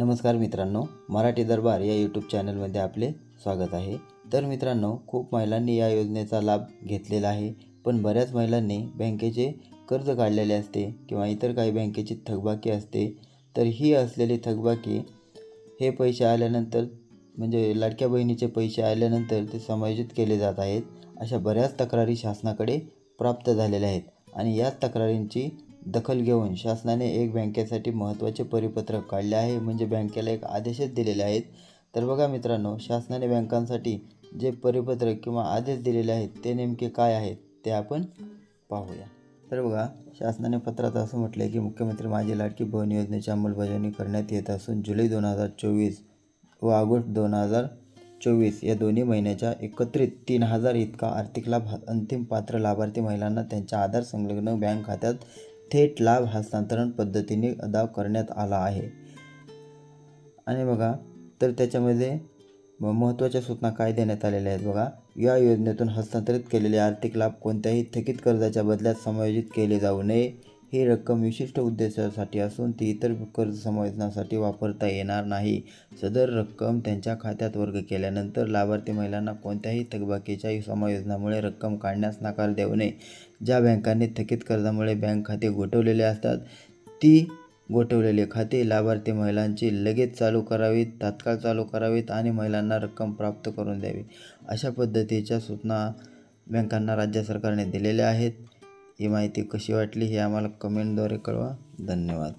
नमस्कार मित्रांनो मराठी दरबार या यूट्यूब चॅनलमध्ये आपले स्वागत आहे. तर मित्रांनो खूप महिलांनी या योजनेचा लाभ घेतलेला आहे पण बऱ्याच महिलांनी बँकेचे कर्ज काढलेले असते किंवा इतर काही बँकेची थकबाकी असते. तर ही असलेली थकबाकी हे पैसे आल्यानंतर म्हणजे लाडक्या बहिणीचे पैसे आल्यानंतर ते समायोजित केले जात आहेत. अशा बऱ्याच तक्रारी शासनाकडे प्राप्त झालेल्या आहेत आणि याच तक्रारींची दखल घेऊन शासनाने एक बँकेसाठी महत्त्वाचे परिपत्रक काढले आहे. म्हणजे बँकेला एक आदेशच दिलेले आहेत. तर बघा मित्रांनो शासनाने बँकांसाठी जे परिपत्रक किंवा आदेश दिलेले आहेत ते नेमके काय आहेत ते आपण पाहूया. तर बघा शासनाने पत्रात असं म्हटलं आहे की मुख्यमंत्री माझी लाडकी बहीण योजनेची अंमलबजावणी करण्यात येत असून जुलै दोन हजार चोवीस व ऑगस्ट दोन हजार चोवीस या दोन्ही महिन्याच्या एकत्रित तीन हजार इतका आर्थिक लाभ अंतिम पात्र लाभार्थी महिलांना त्यांच्या आधार संलग्न बँक खात्यात थेट लाभ हस्तांतरण पद्धतीने अदा करण्यात आला आहे. आणि बघा तर त्याच्यामध्ये म- महत्त्वाच्या सूचना काय देण्यात आलेल्या आहेत बघा. या योजनेतून हस्तांतरित केलेले आर्थिक लाभ कोणत्याही थकीत कर्जाच्या बदल्यात समायोजित केले जाऊ नये. ही रक्कम विशिष्ट उद्देशासाठी असून ती इतर कर्ज समायोजनासाठी वापरता येणार नाही. सदर रक्कम त्यांच्या खात्यात वर्ग केल्यानंतर लाभार्थी महिलांना कोणत्याही थकबाकीच्या समायोजनामुळे रक्कम काढण्यास नकार देऊ नये. ज्या बँकांनी थकीत कर्जामुळे बँक खाते गोठवलेले असतात ती गोठवलेली खाते लाभार्थी महिलांची लगेच चालू करावीत तात्काळ चालू करावीत आणि महिलांना रक्कम प्राप्त करून द्यावी. अशा पद्धतीच्या सूचना बँकांना राज्य सरकारने दिलेल्या आहेत. ही माहिती कशी वाटली हे आम्हाला कमेंटद्वारे कळवा. धन्यवाद.